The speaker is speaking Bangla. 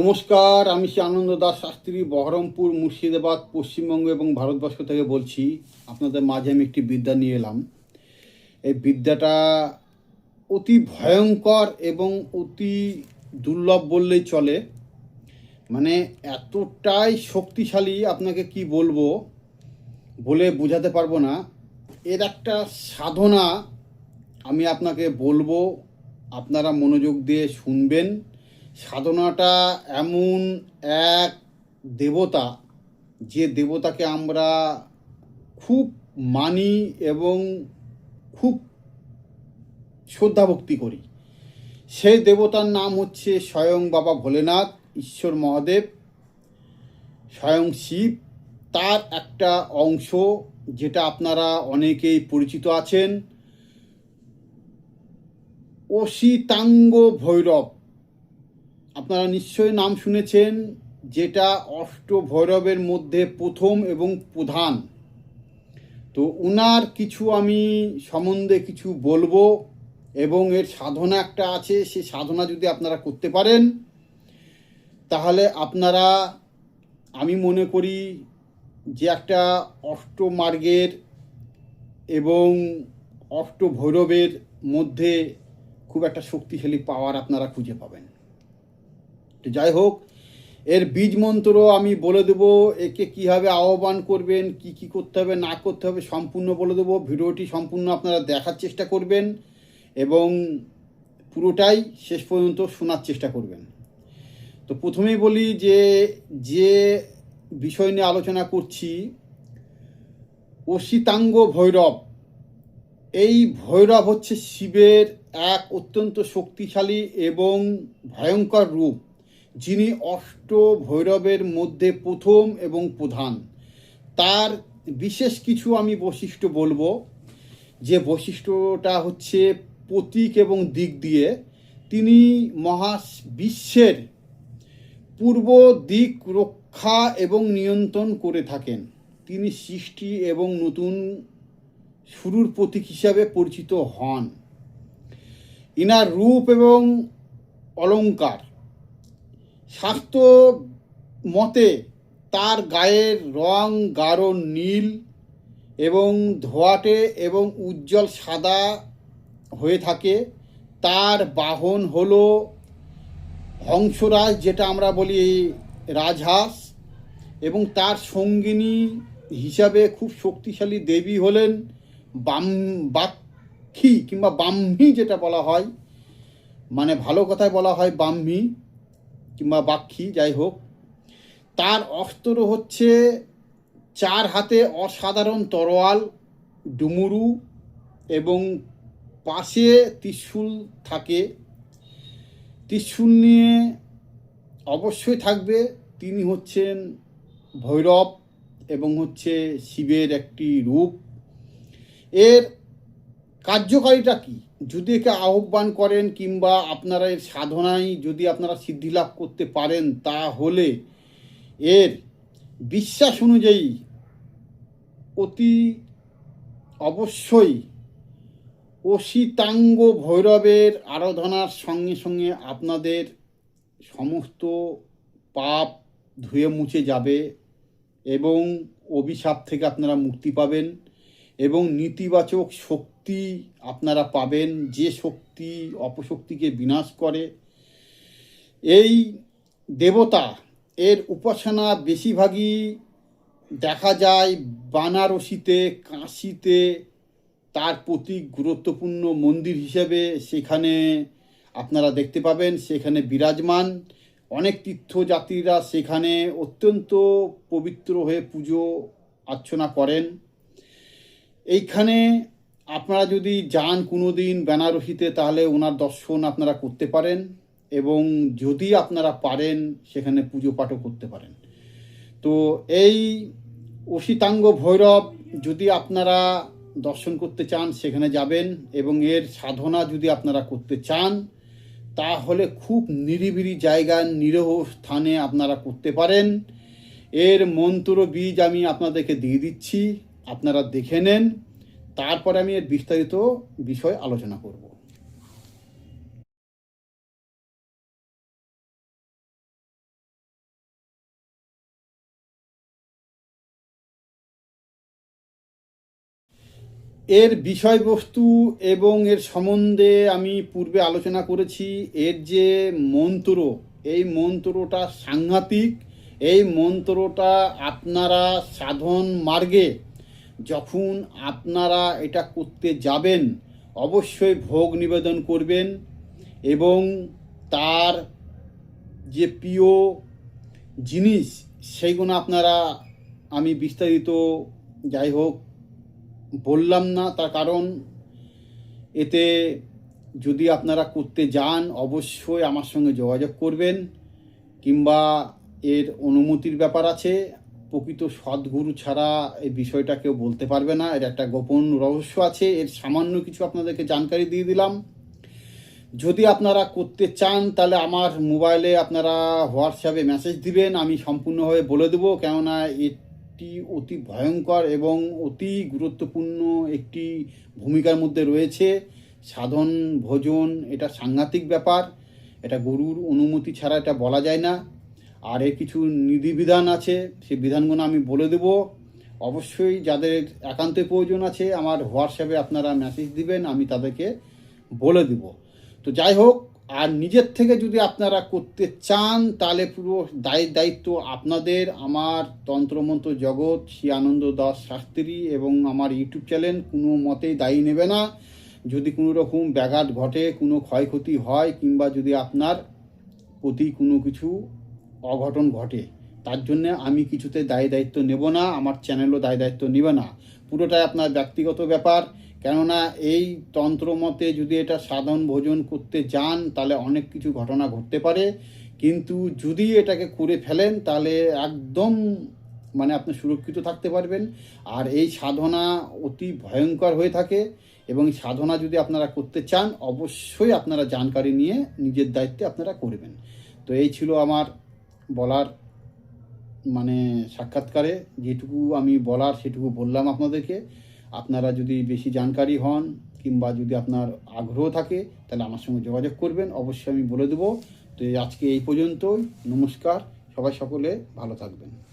নমস্কার, আমি শ্রী আনন্দ দাস শাস্ত্রী, বহরমপুর, মুর্শিদাবাদ, পশ্চিমবঙ্গ এবং ভারতবর্ষ থেকে বলছি। আপনাদের মাঝে আমি একটি বিদ্যা নিয়ে এলাম। এই বিদ্যাটা অতি ভয়ঙ্কর এবং অতি দুর্লভ বললেই চলে। মানে এতটাই শক্তিশালী আপনাকে কি বলব বলে বোঝাতে পারব না। এর একটা সাধনা আমি আপনাকে বলব, আপনারা মনোযোগ দিয়ে শুনবেন। সাধনাটা এমন এক দেবতা যে দেবতাকে আমরা খুব মানি এবং খুব শ্রদ্ধা ভক্তি করি। সেই দেবতার নাম হচ্ছে স্বয়ং বাবা ভোলেনাথ, ঈশ্বর মহাদেব, স্বয়ং শিব। তার একটা অংশ যেটা আপনারা অনেকেই পরিচিত আছেন, অসিতাঙ্গ ভৈরব। আপনারা নিশ্চয়ই নাম শুনেছেন যেটা অষ্ট ভৈরবের মধ্যে প্রথম এবং প্রধান। তো উনার কিছু আমি সম্বন্ধে কিছু বলব এবং এর সাধনা একটা আছে, সে সাধনা যদি আপনারা করতে পারেন, তাহলে আপনারা, আমি মনে করি যে একটা অষ্টমার্গের এবং অষ্ট ভৈরবের মধ্যে খুব একটা শক্তিশালী পাওয়ার আপনারা খুঁজে পাবেন। তো যাই হোক, এর বীজ মন্ত্র আমি বলে দেবো, একে কীভাবে আহ্বান করবেন, কি কি করতে হবে, না করতে হবে সম্পূর্ণ বলে দেবো। ভিডিওটি সম্পূর্ণ আপনারা দেখার চেষ্টা করবেন এবং পুরোটাই শেষ পর্যন্ত শোনার চেষ্টা করবেন। তো প্রথমেই বলি যে যে বিষয় নিয়ে আলোচনা করছি, অসিতাঙ্গ ভৈরব। এই ভৈরব হচ্ছে শিবের এক অত্যন্ত শক্তিশালী এবং ভয়ঙ্কর রূপ। যিনি অষ্ট ভৈরবের মধ্যে প্রথম এবং প্রধান। তার বিশেষ কিছু আমি বৈশিষ্ট্য বলব। যে বৈশিষ্ট্যটা হচ্ছে প্রতীক এবং দিক দিয়ে তিনি মহা বিশ্বের পূর্ব দিক রক্ষা এবং নিয়ন্ত্রণ করে থাকেন। তিনি সৃষ্টি এবং নতুন শুরুর প্রতীক হিসাবে পরিচিত হন। ইনার রূপ এবং অলঙ্কার স্বাস্থ্য মতে তার গায়ের রং গাঢ় নীল এবং ধোয়াটে এবং উজ্জ্বল সাদা হয়ে থাকে। তার বাহন হলো হংসরাজ, যেটা আমরা বলি রাজহাঁস, এবং তার সঙ্গিনী হিসাবে খুব শক্তিশালী দেবী হলেন বাম, বাক্ষী কিংবা বাম্মী যেটা বলা হয়। মানে ভালো কথায় বলা হয় বাম্মী কিংবা বাক্ষী, যাই হোক, তার অস্ত্র হচ্ছে চার হাতে অসাধারণ তরোয়াল, ডুমুরু এবং পাশে ত্রিশূল থাকে। ত্রিশূল নিয়ে অবশ্যই থাকবে। তিনি হচ্ছেন ভৈরব এবং হচ্ছে শিবের একটি রূপ। এর কার্যকারিতা কি? যদি একে আহ্বান করেন কিংবা আপনারা এর সাধনায় যদি আপনারা সিদ্ধি লাভ করতে পারেন, তাহলে এর বিশ্বাস অনুযায়ী অতি অবশ্যই অসিতাঙ্গ ভৈরবের আরাধনার সঙ্গে সঙ্গে আপনাদের সমস্ত পাপ ধুয়ে মুছে যাবে এবং অভিশাপ থেকে আপনারা মুক্তি পাবেন। এবং নেতিবাচক শক্তি আপনারা পাবেন, যে শক্তি অপশক্তিকে বিনাশ করে। এই দেবতা, এর উপাসনা বেশিরভাগই দেখা যায় বানারসিতে, কাশিতে। তার প্রতি গুরুত্বপূর্ণ মন্দির হিসেবে সেখানে আপনারা দেখতে পাবেন, সেখানে বিরাজমান। অনেক তীর্থযাত্রীরা সেখানে অত্যন্ত পবিত্র হয়ে পুজো অর্চনা করেন। এইখানে আপনারা যদি যান কোনো দিন বেনারসিতে, তাহলে ওনার দর্শন আপনারা করতে পারেন এবং যদি আপনারা পারেন, সেখানে পুজো পাঠও করতে পারেন। তো এই অসিতাঙ্গ ভৈরব যদি আপনারা দর্শন করতে চান, সেখানে যাবেন এবং এর সাধনা যদি আপনারা করতে চান, তাহলে খুব নিরিবিলি জায়গায় নিরহ স্থানে আপনারা করতে পারেন। এর মন্ত্র বীজ আমি আপনাদেরকে দিয়ে দিচ্ছি। আপনারা দেখে নেন, তারপরে আমি এর বিস্তারিত বিষয় আলোচনা করব। এর বিষয়বস্তু এবং এর সম্বন্ধে আমি পূর্বে আলোচনা করেছি, এর যে মন্ত্র, এই মন্ত্রটা সাংঘাতিক, এই মন্ত্রটা আপনারা সাধন মার্গে যখন আপনারা এটা করতে যাবেন, অবশ্যই ভোগ নিবেদন করবেন এবং তার যে প্রিয় জিনিস সেইগুলো আপনারা, আমি বিস্তারিত যাই হোক বললাম না তার কারণ, এতে যদি আপনারা করতে যান, অবশ্যই আমার সঙ্গে যোগাযোগ করবেন কিংবা এর অনুমতির ব্যাপার আছে। প্রকৃত সদ্গুরু ছাড়া এই বিষয়টা কেউ বলতে পারবে না। এর একটা গোপন রহস্য আছে। এর সামান্য কিছু আপনাদেরকে জানকারি দিয়ে দিলাম। যদি আপনারা করতে চান, তাহলে আমার মোবাইলে আপনারা হোয়াটসঅ্যাপে মেসেজ দিবেন। আমি সম্পূর্ণভাবে বলে দেবো, কেননা এটি অতি ভয়ঙ্কর এবং অতি গুরুত্বপূর্ণ একটি ভূমিকার মধ্যে রয়েছে। সাধন, ভোজন, এটা সাংঘাতিক ব্যাপার। এটা গরুর অনুমতি ছাড়া এটা বলা যায় না। আর এর কিছু নিধিবিধান আছে, সেই বিধানগুলো আমি বলে দেব। অবশ্যই যাদের একান্তই প্রয়োজন আছে, আমার হোয়াটসঅ্যাপে আপনারা মেসেজ দিবেন, আমি তাদেরকে বলে দেব। তো যাই হোক, আর নিজের থেকে যদি আপনারা করতে চান, তাহলে পুরো দায়, দায়িত্ব আপনাদের। আমার তন্ত্রমন্ত্র জগৎ, শ্রী আনন্দ দাস শাস্ত্রী এবং আমার ইউটিউব চ্যানেল, কোনো মতেই দায়ী নেবে না। যদি কোনো রকম ব্যাঘাত ঘটে, কোনো ক্ষয়ক্ষতি হয়, কিংবা যদি আপনার প্রতি কোনো কিছু অঘটন ঘটে। তার জন্য আমি কিছুতে দায় দায়িত্ব নেব না, আমার চ্যানেলও দায় দায়িত্ব নেবে না। পুরোটাই আপনার ব্যক্তিগত ব্যাপার। কেননা এই তন্ত্র মতে যদি এটা সাধন ভোজন করতে যান, তাহলে অনেক কিছু ঘটনা ঘটতে পারে। কিন্তু যদি এটাকে করে ফেলেন, তাহলে একদম মানে আপনি সুরক্ষিত থাকতে পারবেন। আর এই সাধনা অতি ভয়ঙ্কর হয়ে থাকে এবং সাধনা যদি আপনারা করতে চান, অবশ্যই আপনারা জানকারি নিয়ে নিজের দায়িত্বে আপনারা করবেন। তো এই ছিল আমার বলার মানে সাক্ষাৎকারে যেটুকু আমি বলার সেটুকু বললাম আপনাদেরকে। আপনারা যদি বেশি জানকারি হন কিংবা যদি আপনার আগ্রহ থাকে, তাহলে আমার সঙ্গে যোগাযোগ করবেন। অবশ্যই আমি বলে দেবো। তো আজকে এই পর্যন্তই। নমস্কার। সবাই সকলে ভালো থাকবেন।